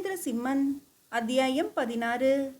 மகேந்திர சிம்மன். அத்தியாயம் பதினாறு.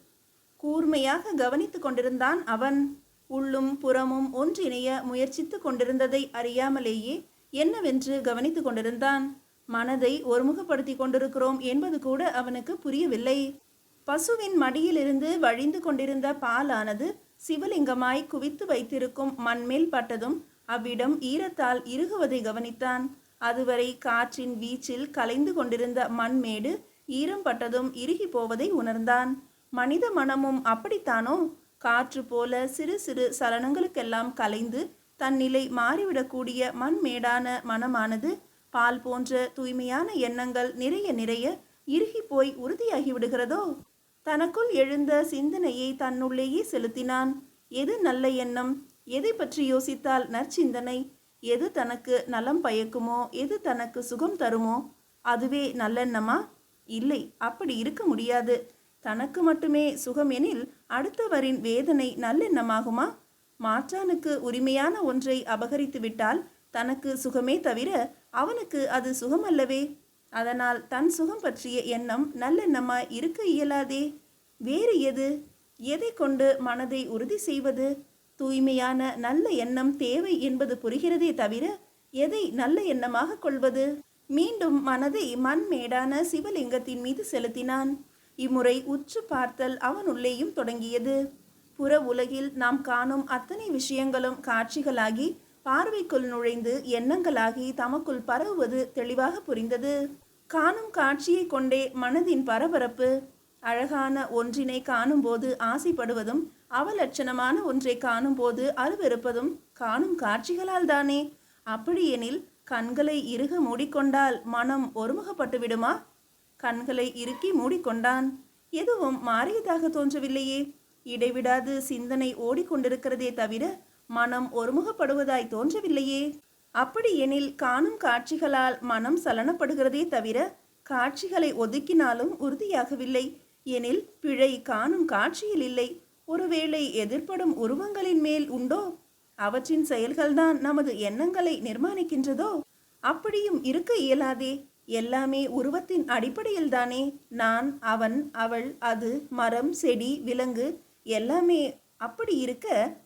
கூர்மையாக கவனித்துக் கொண்டிருந்தான் அவன். உள்ளும் புறமும் ஒன்றிணைய முயற்சித்துக் கொண்டிருந்ததை அறியாமலேயே என்னவென்று கவனித்துக் கொண்டிருந்தான். மனதை ஒருமுகப்படுத்திக் கொண்டிருக்கிறோம் என்பது கூட அவனுக்கு புரியவில்லை. பசுவின் மடியிலிருந்து வழிந்து கொண்டிருந்த பாலானது சிவலிங்கமாய் குவித்து வைத்திருக்கும் மண்மேல் பட்டதும் அவ்விடம் ஈரத்தால் இறுகுவதை கவனித்தான். அதுவரை காற்றின் வீச்சில் கலைந்து கொண்டிருந்த மண்மேடு ஈரம்பட்டதும் இறுகி போவதை உணர்ந்தான். மனித மனமும் அப்படித்தானோ? காற்று போல சிறு சிறு சலனங்களுக்கெல்லாம் கலைந்து தன் நிலை மாறிவிடக்கூடிய மண்மேடான மனமானது பால் போன்ற தூய்மையான எண்ணங்கள் நிறைய நிறைய இறுகி போய் உறுதியாகி விடுகிறதோ தனக்குள் எழுந்த சிந்தனையை தன்னுள்ளேயே செலுத்தினான். எது நல்ல எண்ணம்? எதை பற்றி யோசித்தால் நற்சிந்தனை? எது தனக்கு நலம் பயக்குமோ? எது தனக்கு சுகம் தருமோ? அதுவே நல்லெண்ணமா? இல்லை அப்படி இருக்க முடியாது. தனக்கு மட்டுமே சுகம் எனில் அடுத்தவரின் வேதனை நல்லெண்ணமாகுமா? மாற்றானுக்கு உரிமையான ஒன்றை அபகரித்து விட்டால் தனக்கு சுகமே தவிர அவனுக்கு அது சுகமல்லவே? அதனால் தன் சுகம் பற்றிய எண்ணம் நல்லெண்ணமாய் இருக்க இயலாதே. வேறு எது? எதை கொண்டு மனதை உறுதி செய்வது? தூய்மையான நல்ல எண்ணம் தேவை என்பது புரிகிறதே தவிர எதை நல்ல எண்ணமாக கொள்வது? மீண்டும் மனதை மண்மேடான சிவலிங்கத்தின் மீது செலுத்தினான். இம்முறை உற்று பார்த்தல் அவனுள்ளேயும் தொடங்கியது. புற உலகில் நாம் காணும் அத்தனை விஷயங்களும் காட்சிகளாகி பார்வைக்குள் நுழைந்து எண்ணங்களாகி தமக்குள் பரவுவது தெளிவாக புரிந்தது. காணும் காட்சியை கொண்டே மனதின் பரபரப்பு அழகான ஒன்றினை காணும்போது ஆசைப்படுவதும் அவலட்சணமான ஒன்றை காணும்போது அருவெறுப்பதும் காணும் காட்சிகளால் தானே. அப்படியெனில் கண்களை இறுக மூடிக்கொண்டால் மனம் ஒருமுகப்பட்டு விடுமா கண்களை இறுக்கி மூடிக்கொண்டான். எதுவும் மாறியதாக தோன்றவில்லையே. இடைவிடாது சிந்தனை ஓடிக்கொண்டிருக்கிறதே தவிர மனம் ஒருமுகப்படுவதாய் தோன்றவில்லையே. அப்படி எனில் காணும் காட்சிகளால் மனம் சலனப்படுகிறதே தவிர காட்சிகளை ஒதுக்கினாலும் உறுதியாகவில்லை. எனில் பிழை காணும் காட்சியில் இல்லை. ஒருவேளை எதிர்ப்படும் உருவங்களின் மேல் உண்டோ? அவற்றின் செயல்கள்தான் நமது எண்ணங்களை நிர்மாணிக்கின்றதோ? அப்படியும் இருக்க இயலாதே. எல்லாமே உருவத்தின் அடிப்படையில்தானே. நான் அவன் அவள் அது மரம் செடி விலங்கு எல்லாமே அப்படி இருக்க?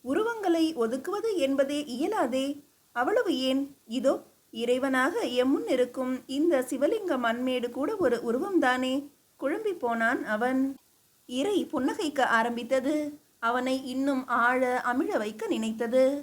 உருவங்களை ஒதுக்குவது என்பதே இயலாதே. அவ்வளவு ஏன்? இதோ இறைவனாக எம்முன் இருக்கும் இந்த சிவலிங்க மண்மேடு கூட ஒரு உருவம்தானே. குழம்பி போனான் அவன். இறை புன்னகைக்க ஆரம்பித்தது. அவனை இன்னும் ஆழ அமிழ வைக்க நினைத்தது.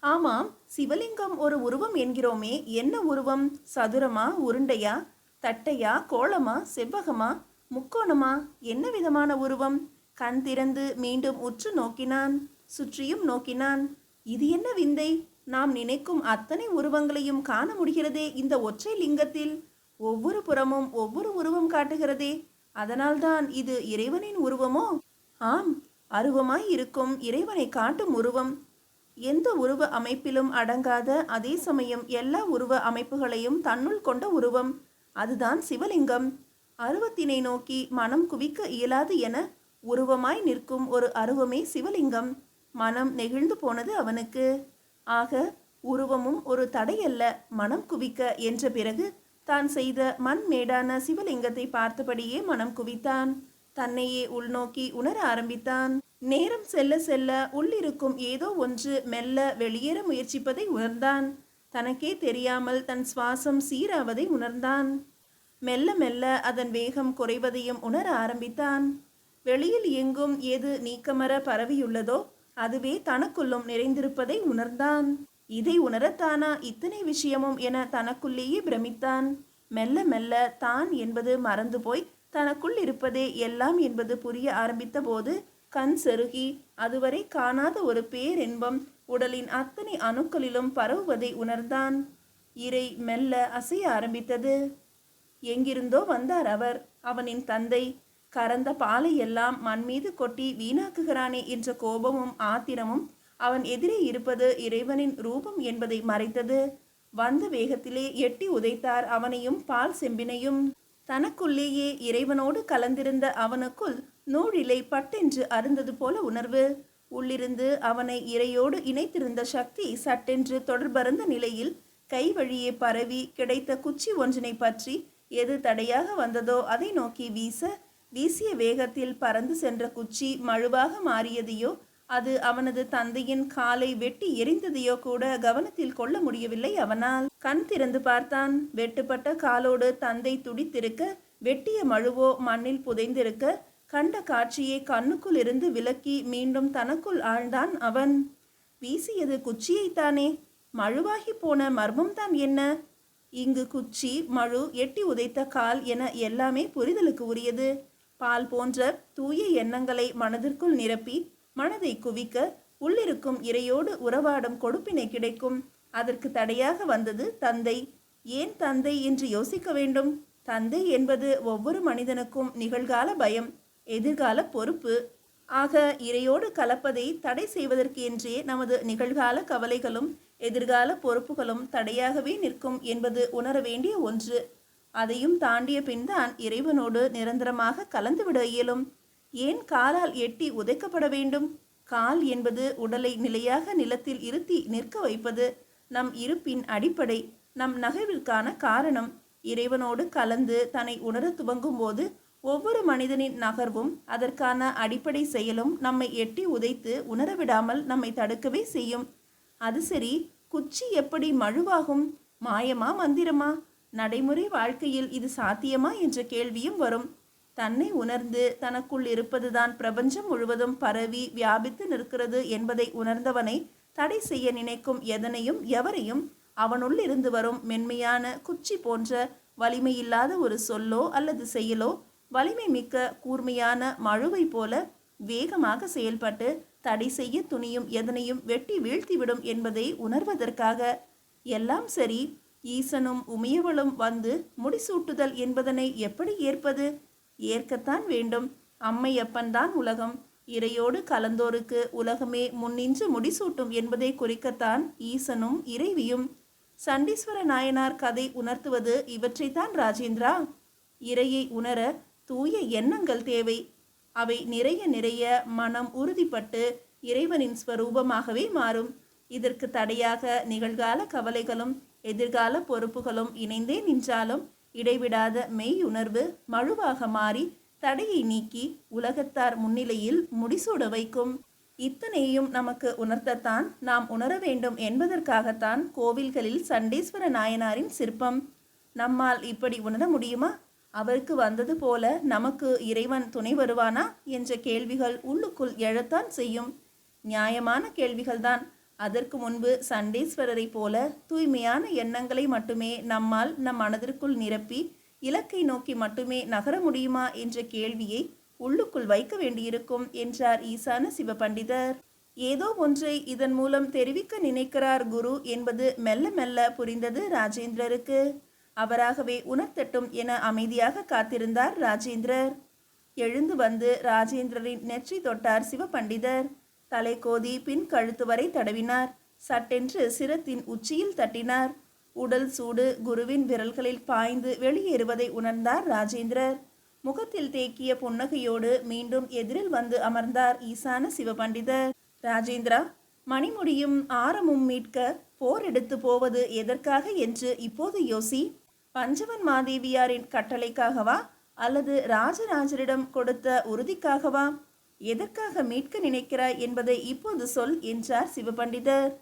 ஆமாம் சிவலிங்கம் ஒரு உருவம் என்கிறோமே என்ன உருவம்? சதுரமா உருண்டையா? தட்டையா கோளமா செவ்வகமா? முக்கோணமா? என்ன விதமான உருவம்? கண் திறந்து மீண்டும் உற்று நோக்கினான் சுற்றியும் நோக்கினான். இது என்ன விந்தை? நாம் நினைக்கும் அத்தனை உருவங்களையும் காண முடிகிறதே இந்த ஒற்றை லிங்கத்தில். ஒவ்வொரு புறமும் ஒவ்வொரு உருவம் காட்டுகிறதே. அதனால்தான் இது இறைவனின் உருவமோ? ஆம் அருவமாய் இருக்கும் இறைவனை காட்டும் உருவம். எந்த உருவ அமைப்பிலும் அடங்காத அதே சமயம் எல்லா உருவ அமைப்புகளையும் தன்னுள் கொண்ட உருவம். அதுதான் சிவலிங்கம். அருவத்தினை நோக்கி மனம் குவிக்க இயலாது என உருவமாய் நிற்கும் ஒரு அருவமே சிவலிங்கம். மனம் நெகிழ்ந்து போனது அவனுக்கு. ஆக உருவமும் ஒரு தடையல்ல மனம் குவிக்க என்ற பிறகு தான் செய்த மண் மேடான சிவலிங்கத்தை பார்த்தபடியே மனம் குவித்தான். தன்னையே உள்நோக்கி உணர ஆரம்பித்தான். நேரம் செல்ல செல்ல உள்ளிருக்கும் ஏதோ ஒன்று மெல்ல வெளியேற முயற்சிப்பதை உணர்ந்தான். தனக்கே தெரியாமல் தன் சுவாசம் சீராவதை உணர்ந்தான். மெல்ல மெல்ல அதன் வேகம் குறைவதையும் உணர ஆரம்பித்தான். வெளியில் எங்கும் எது நீக்கமர பரவியுள்ளதோ அதுவே தனக்குள்ளும் நிறைந்திருப்பதை உணர்ந்தான். இதை உணரத்தானா இத்தனை விஷயமும் என தனக்குள்ளேயே பிரமித்தான். மெல்ல மெல்ல தான் என்பது மறந்து போய் தனக்குள் இருப்பதே எல்லாம் என்பது புரிய ஆரம்பித்த போது கண் செருகி அதுவரை காணாத ஒரு பேரின்பம் உடலின் அத்தனை அணுக்களிலும் பரவுவதை உணர்ந்தான். இறை மெல்ல அசைய ஆரம்பித்தது. எங்கிருந்தோ வந்தார் அவர் அவனின் தந்தை. கறந்த பாலை எல்லாம் மண் மீது கொட்டி வீணாக்குகிறானே என்ற கோபமும் ஆத்திரமும் அவன் எதிரே இருப்பது இறைவனின் ரூபம் என்பதை மறைத்தது. வந்த வேகத்திலே எட்டி உதைத்தார் அவனையும் பால் செம்பினையும். தனக்குள்ளேயே இறைவனோடு கலந்திருந்த அவனுக்குள் நூழிலை பட்டென்று அருந்தது போல உணர்வு. உள்ளிருந்து அவனை இறையோடு இணைத்திருந்த சக்தி சட்டென்று தொடர்பருந்த நிலையில் கை வழியே பரவி கிடைத்த குச்சி ஒன்றினை பற்றி எது தடையாக வந்ததோ அதை நோக்கி வீச வீசிய வேகத்தில் பறந்து சென்ற குச்சி மழுவாக மாறியதையோ அது அவனது தந்தையின் காலை வெட்டி எரிந்ததையோ கூட கவனத்தில் கொள்ள முடியவில்லை அவனால். கண் திறந்து பார்த்தான். வெட்டுப்பட்ட காலோடு தந்தை துடித்திருக்க வெட்டிய மழுவோ மண்ணில் புதைந்திருக்க கண்ட காட்சியை கண்ணுக்குள் இருந்து விலக்கி மீண்டும் தனக்குள் ஆழ்ந்தான் அவன். வீசியது குச்சியைத்தானே? மழுவாகி போன மர்மம்தான் என்ன? இங்கு குச்சி மழு எட்டி உதைத்த கால் என எல்லாமே புரிதலுக்கு உரியது. பால் போன்ற தூய எண்ணங்களை மனதிற்குள் நிரப்பி மனதை குவிக்க உள்ளிருக்கும் இறையோடு உறவாடும் கொடுப்பினை கிடைக்கும். அதற்கு தடையாக வந்தது தந்தை. ஏன் தந்தை என்று யோசிக்க வேண்டும்? தந்தை என்பது ஒவ்வொரு மனிதனுக்கும் நிகழ்கால பயம் எதிர்கால பொறுப்பு. ஆக இறையோடு கலப்பதை தடை செய்வதற்கு என்றே நமது நிகழ்கால கவலைகளும் எதிர்கால பொறுப்புகளும் தடையாகவே நிற்கும் என்பது உணர வேண்டிய ஒன்று. அதையும் தாண்டிய பின்தான் இறைவனோடு நிரந்தரமாக கலந்துவிட இயலும். ஏன் காலால் எட்டி உதைக்கப்பட வேண்டும்? கால் என்பது உடலை நிலையாக நிலத்தில் இருத்தி நிற்க வைப்பது நம் இருப்பின் அடிப்படை நம் நகைவிற்கான காரணம். இறைவனோடு கலந்து தன்னை உணரத் துவங்கும் போது ஒவ்வொரு மனிதனின் நகர்வும் அதற்கான அடிப்படை செயலும் நம்மை எட்டி உதைத்து உணரவிடாமல் நம்மை தடுக்கவே செய்யும். அது சரி குச்சி எப்படி மழுவாகும்? மாயமா மந்திரமா? நடைமுறை வாழ்க்கையில் இது சாத்தியமா? என்ற கேள்வியும் வரும். தன்னை உணர்ந்து தனக்குள் இருப்பதுதான் பிரபஞ்சம் முழுவதும் பரவி வியாபித்து நிற்கிறது என்பதை உணர்ந்தவனை தடை செய்ய நினைக்கும் எதனையும் எவரையும் அவனுள் இருந்து வரும் மென்மையான குச்சி போன்ற வலிமையில்லாத ஒரு சொல்லோ அல்லது செயலோ வலிமை மிக்க கூர்மையான மழுவை போல வேகமாக செயல்பட்டு தடை செய்ய துணியும் எதனையும் வெட்டி வீழ்த்திவிடும் என்பதை உணர்வதற்காக எல்லாம் சரி ஈசனும் உமையவளும் வந்து முடிசூட்டுதல் என்பதனை எப்படி ஏற்பது? ஏற்கத்தான் வேண்டும். அம்மையப்பன்தான் உலகம். இறையோடு கலந்தோருக்கு உலகமே முன்னின்று முடிசூட்டும் என்பதை குறிக்கத்தான் ஈசனும் இறைவியும். சண்டீஸ்வர நாயனார் கதை உணர்த்துவது இவற்றைத்தான் ராஜேந்திரா. இறையை உணர தூய எண்ணங்கள் தேவை. அவை நிறைய நிறைய மனம் உறுதிப்பட்டு இறைவனின் ஸ்வரூபமாகவே மாறும். இதற்கு தடையாக நிகழ்கால கவலைகளும் எதிர்கால பொறுப்புகளும் இணைந்தே நின்றாலும் இடைவிடாத மெய் உணர்வு மழுவாக மாறி தடையை நீக்கி உலகத்தார் முன்னிலையில் முடிசூட வைக்கும். இத்தனையும் நமக்கு உணர்த்தத்தான் நாம் உணர வேண்டும் என்பதற்காகத்தான் கோவில்களில் சண்டீஸ்வர நாயனாரின் சிற்பம். நம்மால் இப்படி உணர முடியுமா? அவருக்கு வந்தது போல நமக்கு இறைவன் துணை வருவானா? என்ற கேள்விகள் உள்ளுக்குள் எழத்தான் செய்யும். நியாயமான கேள்விகள்தான். அதற்கு முன்பு சண்டீஸ்வரரை போல தூய்மையான எண்ணங்களை மட்டுமே நம்மால் நம் மனதிற்குள் நிரப்பி இலக்கை நோக்கி மட்டுமே நகர முடியுமா என்ற கேள்வியை உள்ளுக்குள் வைக்க வேண்டியிருக்கும் என்றார் ஈசான சிவபண்டிதர். ஏதோ ஒன்றை இதன் மூலம் தெரிவிக்க நினைக்கிறார் குரு என்பது மெல்ல மெல்ல புரிந்தது ராஜேந்திரருக்கு. அவராகவே உணர்த்தட்டும் என அமைதியாக காத்திருந்தார் ராஜேந்திரர். எழுந்து வந்து ராஜேந்திரரின் நெற்றி தொட்டார் சிவபண்டிதர். தலை கோதி பின் கழுத்து வரை தடவினார். சட்டென்று சிரத்தின் உச்சியில் தட்டினார். உடல் சூடு குருவின் விரல்களில் பாய்ந்து வெளியேறுவதை உணர்ந்தார் ராஜேந்திரர். முகத்தில் தேக்கிய புன்னகையோடு மீண்டும் எதிரில் வந்து அமர்ந்தார் ஈசான சிவபண்டிதர். ராஜேந்திரா மணிமுடியும் ஆரமும் மீட்க போர் எடுத்து போவது எதற்காக என்று இப்போது யோசி. பஞ்சவன் மாதேவியாரின் கட்டளைக்காகவா அல்லது ராஜராஜரிடம் கொடுத்த உறுதிக்காகவா? எதற்காக மீட்க நினைக்கிறாய் என்பதை இப்போது சொல் என்றார் சிவபண்டிதர்.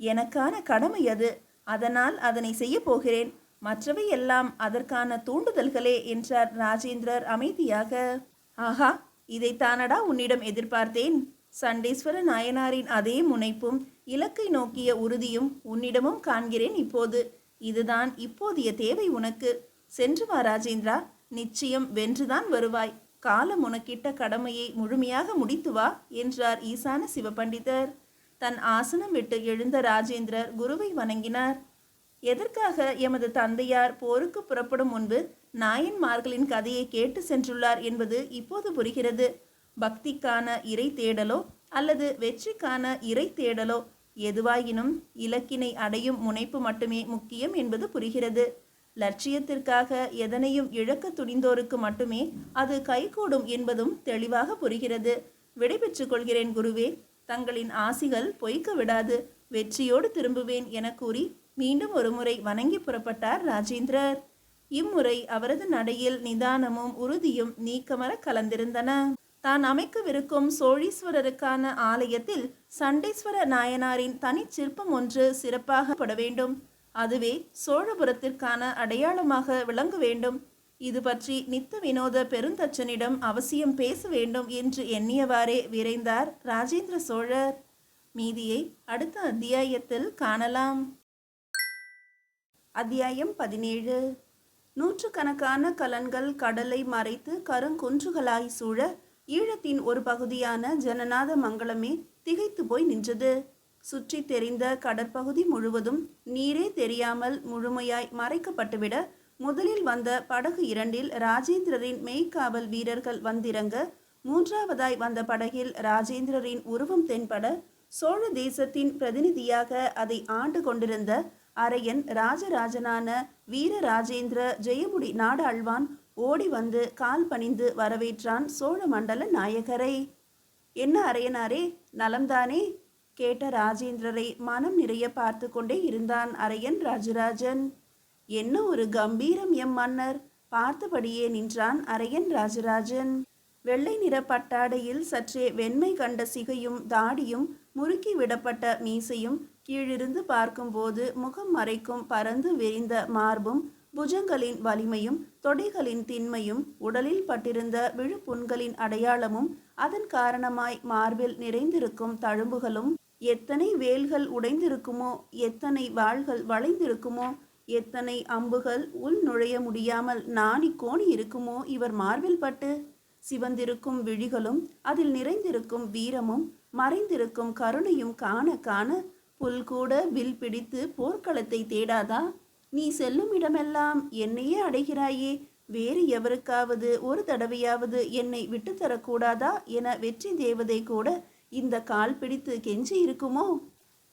எனக்கான கடமை அது அதனால் அதனை செய்ய போகிறேன். மற்றவை எல்லாம் அதற்கான தூண்டுதல்களே என்றார் ராஜேந்திரர் அமைதியாக. ஆஹா இதைத்தானடா உன்னிடம் எதிர்பார்த்தேன். சண்டேஸ்வர நாயனாரின் அதே முனைப்பும் இலக்கை நோக்கிய உறுதியும் உன்னிடமும் காண்கிறேன் இப்போது. இதுதான் இப்போதைய தேவை உனக்கு. சென்று வா ராஜேந்திரா நிச்சயம் வென்றுதான் வருவாய். காலம் உனக்கிட்ட கடமையை முழுமையாக முடித்து வா என்றார் ஈசான சிவபண்டிதர். தன் ஆசனம் விட்டு எழுந்த ராஜேந்திரர் குருவை வணங்கினார். எதற்காக எமது தந்தையார் போருக்கு புறப்படும் முன்பு நாயன்மார்களின் கதையை கேட்டு சென்றுள்ளார் என்பது இப்போது புரிகிறது. பக்திக்கான இறை தேடலோ அல்லது வெற்றிக்கான இறை தேடலோ எதுவாயினும் இலக்கினை அடையும் முனைப்பு மட்டுமே முக்கியம் என்பது புரிகிறது. லட்சியத்திற்காக எதனையும் இழக்க துணிந்தோருக்கு மட்டுமே அது கைகூடும் என்பதும் தெளிவாக புரிகிறது. விடைபெற்றுக் கொள்கிறேன் குருவே. தங்களின் ஆசிகள் பொய்க்க விடாது. வெற்றியோடு திரும்புவேன் என கூறி மீண்டும் ஒருமுறை வணங்கி புறப்பட்டார் ராஜேந்திரர். இம்முறை அவரது நடையில் நிதானமும் உறுதியும் நீக்கமர கலந்திருந்தன. தான் அமைக்கவிருக்கும் சோழீஸ்வரருக்கான ஆலயத்தில் சண்டேஸ்வர நாயனாரின் தனிச்சிற்பம் ஒன்று சிறப்பாக பட வேண்டும். அதுவே சோழபுரத்திற்கான அடையாளமாக விளங்க வேண்டும். இது பற்றி நித்த வினோத பெருந்தச்சனிடம் அவசியம் பேச வேண்டும் என்று எண்ணியவாறே விரைந்தார் ராஜேந்திர சோழர். மீதியை அடுத்த அத்தியாயத்தில் காணலாம். அத்தியாயம் பதினேழு. நூற்றுக்கணக்கான கலன்கள் கடலை மறைத்து கருங்குன்றுகளாய் சூழ ஈழத்தின் ஒரு பகுதியான ஜனநாத மங்கலமே திகைத்து போய் நின்றது. சுற்றி தெரிந்த கடற்பகுதி முழுவதும் நீரே தெரியாமல் முழுமையாய் மறைக்கப்பட்டுவிட முதலில் வந்த படகு இரண்டில் ராஜேந்திரரின் மெய்க்காவல் வீரர்கள் வந்திறங்க மூன்றாவதாய் வந்த படகில் ராஜேந்திரரின் உருவம் தென்பட சோழ தேசத்தின் பிரதிநிதியாக அதை ஆண்டு கொண்டிருந்த அரையன் ராஜராஜனான வீரராஜேந்திர ஜெயமுடி நாடாழ்வான் ஓடி வந்து கால் பணிந்து வரவேற்றான் சோழ மண்டல நாயகரை. என்ன அரையனாரே நலம்தானே? கேட்ட ராஜேந்திரரை மனம் நிறைய பார்த்து கொண்டே இருந்தான் அரையன் ராஜராஜன். என்ன ஒரு கம்பீரம் எம் மன்னர்? பார்த்தபடியே நின்றான் அரையன் ராஜராஜன். வெள்ளை நிற பட்டாடையில் சற்றே வெண்மை கண்ட சிகையும் தாடியும் முறுக்கி விடப்பட்ட மீசையும் கீழிருந்து பார்க்கும்போது முகம் மறைக்கும் பறந்து விரிந்த மார்பும் புஜங்களின் வலிமையும் தொடைகளின் திண்மையும் உடலில் பட்டிருந்த விழுப்புண்களின் அடையாளமும் அதன் காரணமாய் மார்பில் நிறைந்திருக்கும் தழும்புகளும் எத்தனை வேல்கள் உடைந்திருக்குமோ எத்தனை வாள்கள் வளைந்திருக்குமோ எத்தனை அம்புகள் உள் நுழைய முடியாமல் நாணி கோணி இருக்குமோ இவர் மார்பில் பட்டு? சிவந்திருக்கும் விழிகளும் அதில் நிறைந்திருக்கும் வீரமும் மறைந்திருக்கும் கருணையும் காண காண புல்கூட வில் பிடித்து போர்க்களத்தை தேடாதா? நீ செல்லும் இடமெல்லாம் என்னையே அடைகிறாயே வேறு எவருக்காவது ஒரு தடவையாவது என்னை விட்டுத்தரக்கூடாதா என வெற்றி தேவதை கூட இந்த கால் பிடித்து கெஞ்சி இருக்குமோ?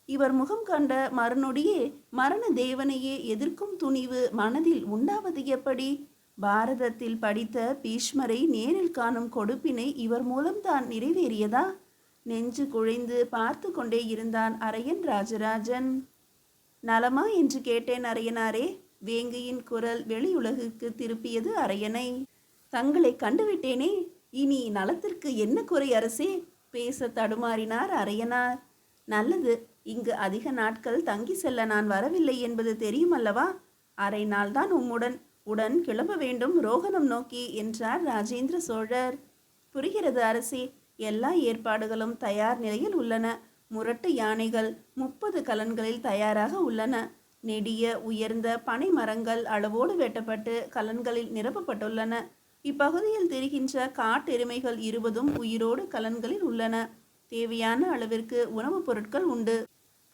இவர் முகம் கண்ட மறுநொடியே மரண தேவனையே எதிர்க்கும் துணிவு மனதில் உண்டாவது எப்படி? பாரதத்தில் படித்த பீஷ்மரை நேரில் காணும் கொடுப்பினை இவர் மூலம்தான் நிறைவேறியதா? நெஞ்சு குழைந்து பார்த்து கொண்டே இருந்தான் அரையன் ராஜராஜன். நலமா என்று கேட்டேன் அரையனாரே வேங்கையின் குரல் வெளியுலகுக்கு திருப்பியது அரையனை. தங்களை கண்டுவிட்டேனே இனி நலத்திற்கு என்ன குறை அரசே? பேச தடுமாறினார் அரையனார். நல்லது இங்கு அதிக நாட்கள் தங்கி செல்ல நான் வரவில்லை என்பது தெரியும் அல்லவா? அரை நாள்தான் உம்முடன் உடன் கிளம்ப வேண்டும் ரோகணம் நோக்கி என்றார் ராஜேந்திர சோழர். புரிகிறது அரசி எல்லா ஏற்பாடுகளும் தயார் நிலையில் உள்ளன. முரட்டு யானைகள் முப்பது கலன்களில் தயாராக உள்ளன. நெடிய உயர்ந்த பனை மரங்கள் அளவோடு வெட்டப்பட்டு கலன்களில் நிரப்பப்பட்டுள்ளன. இப்பகுதியில் தெரிகின்ற காட்டெருமைகள் இருபதும் உயிரோடு கலன்களில் உள்ளன. தேவையான அளவிற்கு உணவுப் பொருட்கள் உண்டு.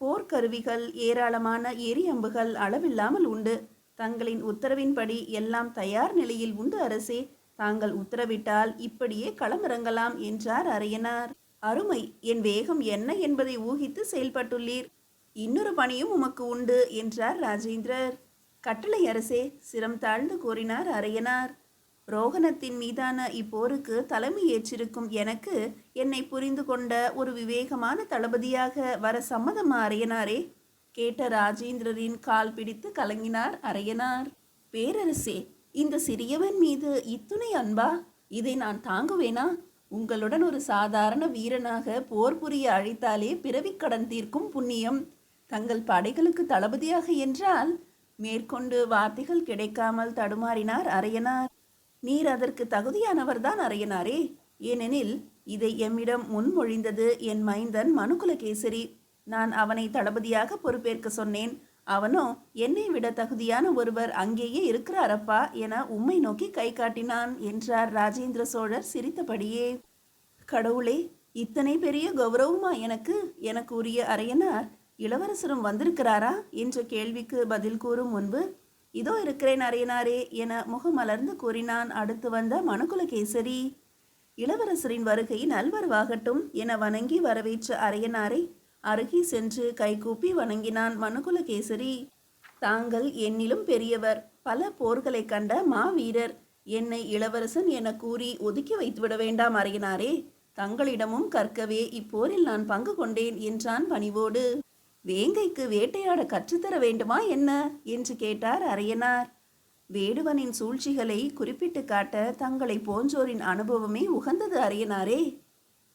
போர்க்கருவிகள் ஏராளமான எரி அம்புகள் அளவில்லாமல் உண்டு. தங்களின் உத்தரவின்படி எல்லாம் தயார் நிலையில் உண்டு அரசே. தாங்கள் உத்தரவிட்டால் இப்படியே களமிறங்கலாம் என்றார் அரையனார் அருமை என் வேகம் என்ன என்பதை ஊகித்து செயல்பட்டுள்ளீர். இன்னொரு பணியும் உமக்கு உண்டு என்றார் ராஜேந்திரர். கட்டளை அரசே சிரம் தாழ்ந்து கூறினார் அரையனார் ரோகணத்தின் மீதான இப்போருக்கு தலைமை ஏற்றிருக்கும் எனக்கு என்னை புரிந்து கொண்ட ஒரு விவேகமான தளபதியாக வர சம்மதமா அரையனாரே? கேட்ட ராஜேந்திரரின் கால் பிடித்து கலங்கினார் அரையனார். பேரரசே இந்த சிறியவன் மீது இத்துணை அன்பா? இதை நான் தாங்குவேனா? உங்களுடன் ஒரு சாதாரண வீரனாக போர் புரிய அழைத்தாலே பிறவிக் கடன் தீர்க்கும் புண்ணியம். தங்கள் படைகளுக்கு தளபதியாக என்றால் மேற்கொண்டு வார்த்தைகள் கிடைக்காமல் தடுமாறினார் அரையனார். நீர் அதற்கு தகுதியானவர்தான் அரையனாரே ஏனெனில் இதை எம்மிடம் முன்மொழிந்தது என் மைந்தன் மனுகுலகேசரி. நான் அவனை தளபதியாக பொறுப்பேற்க சொன்னேன். அவனோ என்னை விட தகுதியான ஒருவர் அங்கேயே இருக்கிறாரப்பா என உம்மை நோக்கி கை காட்டினான் என்றார் ராஜேந்திர சோழர் சிரித்தபடியே. கடவுளே இத்தனை பெரிய கௌரவமா எனக்கு? எனக்கு உரிய அரையனார் இளவரசரும் வந்திருக்கிறாரா? என்ற கேள்விக்கு பதில் கூறும் முன்பு இதோ இருக்கிறேன் அரையனாரே என முகமலர்ந்து கூறினான் அடுத்து வந்த மனுகுலகேசரி இளவரசரின் வருகை நல்வரவாகட்டும் என வணங்கி வரவேற்ற அரையனாரை அருகே சென்று கைகூப்பி வணங்கினான் மனுகுலகேசரி தாங்கள் என்னிலும் பெரியவர் பல போர்களை கண்ட மாவீரர் என்னை இளவரசன் என கூறி ஒதுக்கி வைத்துவிட வேண்டாம் அறையினாரே தங்களிடமும் கற்கவே இப்போரில் நான் பங்கு கொண்டேன் என்றான் பணிவோடு. வேங்கைக்கு வேட்டையாட கற்றுத்தர வேண்டுமா என்ன? என்று கேட்டார் அரையனார். வேடுவனின் சூழ்ச்சிகளை குறிப்பிட்டு காட்ட தங்களை போன்றோரின் அனுபவமே உகந்தது அரியனாரே.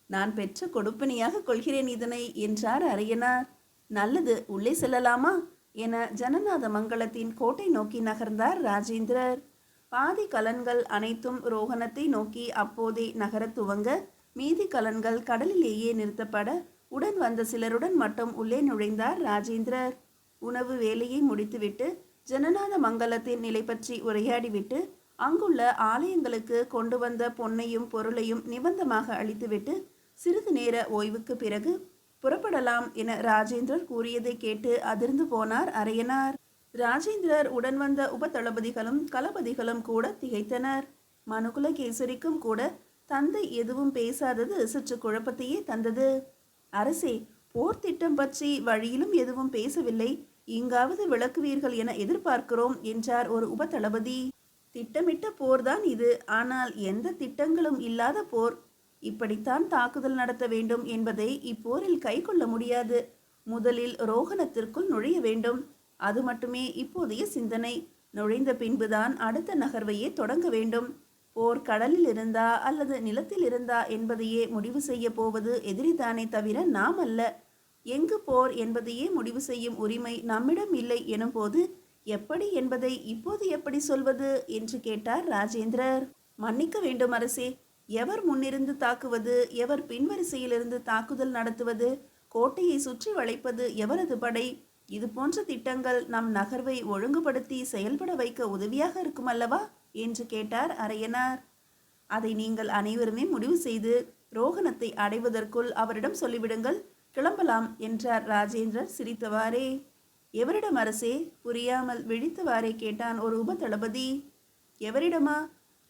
நான் பெற்ற கொடுப்பனியாக கொள்கிறேன் இதனை என்றார் அரியனார். நல்லது உள்ளே செல்லலாமா? என ஜனநாத மங்கலத்தின் கோட்டை நோக்கி நகர்ந்தார் ராஜேந்திரர். பாதி கலன்கள் அனைத்தும் ரோகணத்தை நோக்கி அப்போதே நகரத் துவங்க மீதி கலன்கள் கடலிலேயே நிறுத்தப்பட உடன் வந்த சிலருடன் மட்டும் உள்ளே நுழைந்தார் ராஜேந்திரர். உணவு வேலையை முடித்துவிட்டு ஜனநாத மங்கலத்தின் நிலை பற்றி உரையாடிவிட்டு அங்குள்ள ஆலயங்களுக்கு கொண்டு வந்த பொன்னையும் பொருளையும் நிபந்தமாக அளித்துவிட்டு சிறிது நேர ஓய்வுக்கு பிறகு புறப்படலாம் என ராஜேந்திரர் கூறியதை கேட்டு அதிர்ந்து போனார் அரையனார் ராஜேந்திரர் உடன் வந்த உபதளபதிகளும் களபதிகளும் கூட திகைத்தனர். மனுகுல கேசரிக்கும் கூட தந்தை எதுவும் பேசாதது சற்று குழப்பத்தையே தந்தது. அரசே போர் திட்டம் பற்றி வழியிலும் எதுவும் பேசவில்லை. இங்காவது விளக்குவீர்கள் என எதிர்பார்க்கிறோம் என்றார் ஒரு உபதளபதி. திட்டமிட்ட போர்தான் இது. ஆனால் எந்த திட்டங்களும் இல்லாத போர். இப்படித்தான் தாக்குதல் நடத்த வேண்டும் என்பதை இப்போரில் கைக்கொள்ள முடியாது. முதலில் ரோகணத்திற்குள் நுழைய வேண்டும். அது மட்டுமே இப்போதைய சிந்தனை. நுழைந்த பின்புதான் அடுத்த நகர்வையே தொடங்க வேண்டும். போர் கடலில் இருந்தா அல்லது நிலத்தில் இருந்தா என்பதையே முடிவு செய்ய போவது எதிரிதானே தவிர நாம் அல்ல. எங்கு போர் என்பதையே முடிவு செய்யும் உரிமை நம்மிடம் இல்லை எனும் போது எப்படி என்பதை இப்போது எப்படி சொல்வது என்று கேட்டார் ராஜேந்திரர். மன்னிக்க வேண்டும் அரசே எவர் முன்னிருந்து தாக்குவது எவர் பின்வரிசையிலிருந்து தாக்குதல் நடத்துவது கோட்டையை சுற்றி வளைப்பது எவரது படை? இது போன்ற திட்டங்கள் நம் நகர்வை ஒழுங்குபடுத்தி செயல்பட வைக்க உதவியாக இருக்கும் அல்லவா? என்று கேட்டார் அரையனார். அதை நீங்கள் அனைவருமே முடிவு செய்து ரோகணத்தை அடைவதற்குள் அவரிடம் சொல்லிவிடுங்கள். கிளம்பலாம் என்றார் ராஜேந்திரர் சிரித்தவாறே. எவரிடம் அரசே? புரியாமல் விழித்தவாறே கேட்டான் ஒரு உப தளபதி எவரிடமா?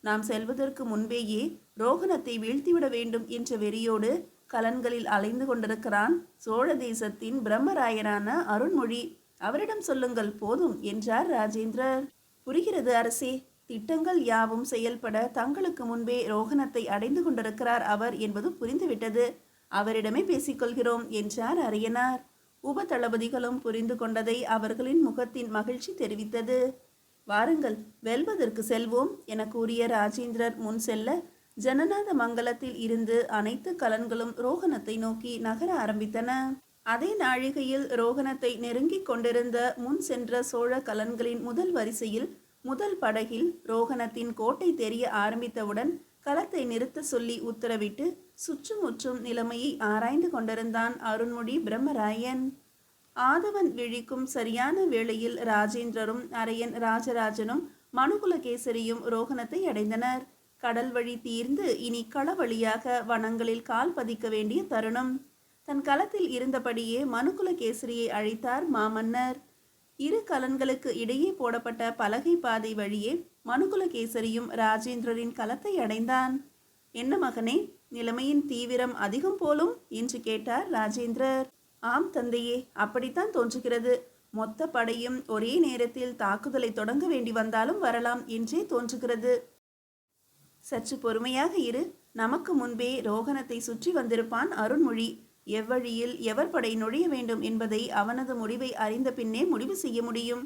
நாம் செல்வதற்கு முன்பேயே ரோகணத்தை வீழ்த்திவிட வேண்டும் என்ற வெறியோடு கலன்களில் அலைந்து கொண்டிருக்கிறான். சோழ தேசத்தின் பிரம்மராயரான அருண்மொழி அவரிடம் சொல்லுங்கள் போதும் என்றார் ராஜேந்திரர். புரிகிறது அரசே திட்டங்கள் யாவும் செயல்பட தங்களுக்கு முன்பே ரோகணத்தை அடைந்து கொண்டிருக்கிறார் அவர் என்பது புரிந்துவிட்டது. அவரிடமே பேசிக்கொள்கிறோம் என்றார் அரியனார் உப தளபதிகளும் புரிந்து கொண்டதை அவர்களின் முகத்தின் மகிழ்ச்சி தெரிவித்தது. வாருங்கள் வெல்வதற்கு செல்வோம் என கூறிய ராஜேந்திரர் முன் செல்ல ஜனநாத மங்கலத்தில் இருந்து அனைத்து கலன்களும் ரோகணத்தை நோக்கி நகர ஆரம்பித்தன. அதே நாழிகையில் ரோகணத்தை நெருங்கிக் கொண்டிருந்த முன் சென்ற சோழ கலன்களின் முதல் வரிசையில் முதல் படகில் ரோகணத்தின் கோட்டை தெரிய ஆரம்பித்தவுடன் களத்தை நிறுத்த சொல்லி உத்தரவிட்டு சுற்றுமுற்றும் நிலைமையை ஆராய்ந்து கொண்டிருந்தான் அருண்மொழி பிரம்மராயன். ஆதவன் விழிக்கும் சரியான வேளையில் ராஜேந்திரரும் அரையன் ராஜராஜனும் மனுகுலகேசரியும் ரோகணத்தை அடைந்தனர். கடல் வழி தீர்ந்து இனி கள வழியாக வனங்களில் கால் பதிக்க வேண்டிய தருணம். தன் களத்தில் இருந்தபடியே மனுகுலகேசரியை அழைத்தார் மாமன்னர். இரு கலன்களுக்கு இடையே போடப்பட்ட பலகை பாதை வழியே மனுகுலகேசரியும் ராஜேந்திரரின் களத்தை அடைந்தான். என்ன மகனே நிலைமையின் தீவிரம் அதிகம் போலும்? என்று கேட்டார் ராஜேந்திரர். ஆம் தந்தையே அப்படித்தான் தோன்றுகிறது. மொத்த படையும் ஒரே நேரத்தில் தாக்குதலை தொடங்க வேண்டி வந்தாலும் வரலாம் என்றே தோன்றுகிறது. சற்று பொறுமையாக இரு. நமக்கு முன்பே ரோகணத்தை சுற்றி வந்திருப்பான் அருண்மொழி. எவ்வழியில் எவர் படை நுழைய வேண்டும் என்பதை அவனது முடிவை அறிந்த பின்னே முடிவு செய்ய முடியும்.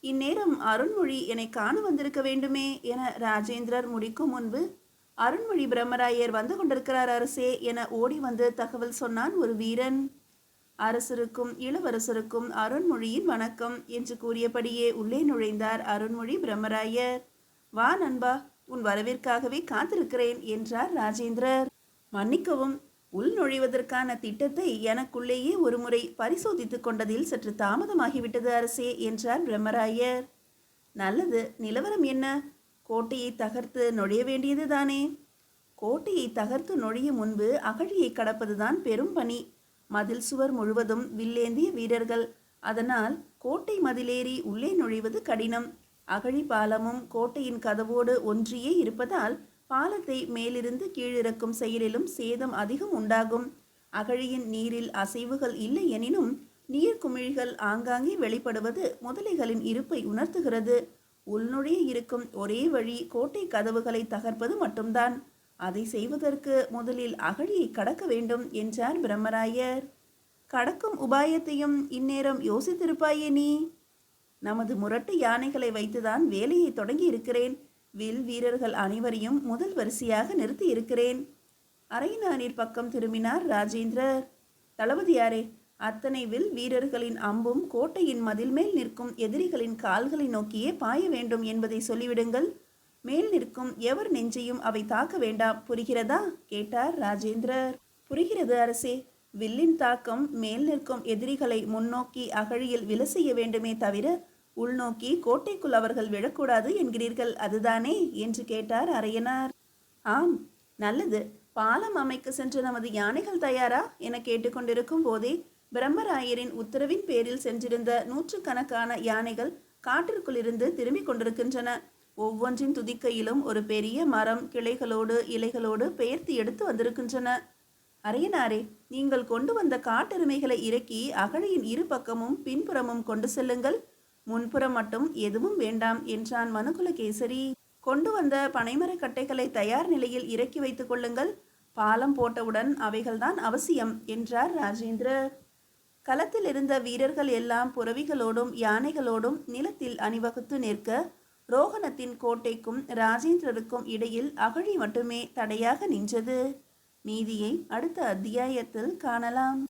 இந்நேரம் அருண்மொழி என்னை காண வந்திருக்க வேண்டுமே என ராஜேந்திரர் முடிக்கும் முன்பு அருண்மொழி பிரம்மராயர் வந்து கொண்டிருக்கிறார் அரசே என ஓடி வந்து தகவல் சொன்னான் ஒரு வீரன். அரசருக்கும் இளவரசருக்கும் அருண்மொழியின் வணக்கம் என்று கூறியபடியே உள்ளே நுழைந்தார் அருண்மொழி பிரம்மராயர். வா நண்பா உன் வரவிற்காகவே காத்திருக்கிறேன் என்றார் ராஜேந்திரர். மன்னிக்கவும் உள் நுழைவதற்கான திட்டத்தை எனக்குள்ளேயே ஒருமுறை பரிசோதித்துக் கொண்டதில் சற்று தாமதமாகிவிட்டது அரசே என்றார் பிரம்மராயர். நல்லது நிலவரம் என்ன? கோட்டையை தகர்த்து நுழைய வேண்டியது தானே? கோட்டையை தகர்த்து நுழையும் முன்பு அகழியை கடப்பதுதான் பெரும் பணி. மதில் சுவர் முழுவதும் வில்லேந்திய வீரர்கள். அதனால் கோட்டை மதிலேறி உள்ளே நுழைவது கடினம். அகழி பாலமும் கோட்டையின் கதவோடு ஒன்றியே இருப்பதால் பாலத்தை மேலிருந்து கீழிறக்கும் செயலிலும் சேதம் அதிகம் உண்டாகும். அகழியின் நீரில் அசைவுகள் இல்லை எனினும் நீர்க்குமிழிகள் ஆங்காங்கே வெளிப்படுவது முதலைகளின் இருப்பை உணர்த்துகிறது. உள்நுழைய இருக்கும் ஒரே வழி கோட்டை கதவுகளை தகர்ப்பது மட்டும்தான். அதை செய்வதற்கு முதலில் அகழியை கடக்க வேண்டும் என்றார் பிரம்மராயர். கடக்கும் உபாயத்தையும் இந்நேரம் யோசித்திருப்பாயே நீ? நமது முரட்டு யானைகளை வைத்துதான் வேலையை தொடங்கி இருக்கிறேன். வில் வீரர்கள் அனைவரையும் முதல் வரிசையாக நிறுத்தி இருக்கிறேன். அரையனாரின் பக்கம் திரும்பினார் ராஜேந்திரர். தளபதியாரே அத்தனை வில் வீரர்களின் அம்பும் கோட்டையின் மதில் மேல் நிற்கும் எதிரிகளின் கால்களை நோக்கியே பாய வேண்டும் என்பதை சொல்லிவிடுங்கள். மேல் நிற்கும் எவர் நெஞ்சையும் அவை தாக்க வேண்டாம். புரிகிறதா? கேட்டார் ராஜேந்திரர். புரிகிறது அரசே வில்லின் தாக்கம் மேல் நிற்கும் எதிரிகளை முன்னோக்கி அகழியில் விழ செய்ய வேண்டுமே தவிர உள்நோக்கி கோட்டைக்குள் அவர்கள் விழக்கூடாது என்கிறீர்கள் அதுதானே? என்று கேட்டார் அரையனார் ஆம் நல்லது. பாலம் அமைக்க சென்ற நமது யானைகள் தயாரா? என கேட்டுக்கொண்டிருக்கும் போதே பிரம்மராயரின் உத்தரவின் பேரில் சென்றிருந்த நூற்றுக்கணக்கான யானைகள் காட்டிற்குள்ளிருந்து திரும்பிக் கொண்டிருக்கின்றன. ஒவ்வொன்றின் துதிக்கையிலும் ஒரு பெரிய மரம் கிளைகளோடு இலைகளோடு பெயர்த்து எடுத்து வந்திருக்கின்றன. அரையனாரே நீங்கள் கொண்டு வந்த காட்டெருமைகளை இறக்கி அகழியின் இரு பக்கமும் பின்புறமும் கொண்டு செல்லுங்கள். முன்புறம் மட்டும் எதுவும் வேண்டாம் என்றான் மனுகுலகேசரி. கொண்டு வந்த பனைமரக் கட்டைகளை தயார் நிலையில் இறக்கி வைத்துக் கொள்ளுங்கள். பாலம் போட்டவுடன் அவைகள்தான் அவசியம் என்றார் ராஜேந்திர. களத்தில் இருந்த வீரர்கள் எல்லாம் புறவிகளோடும் யானைகளோடும் நிலத்தில் அணிவகுத்து நிற்க ரோகணத்தின் கோட்டைக்கும் ராஜேந்திரருக்கும் இடையில் அகழி மட்டுமே தடையாக நின்றது. மீதியை அடுத்த அத்தியாயத்தில் காணலாம்.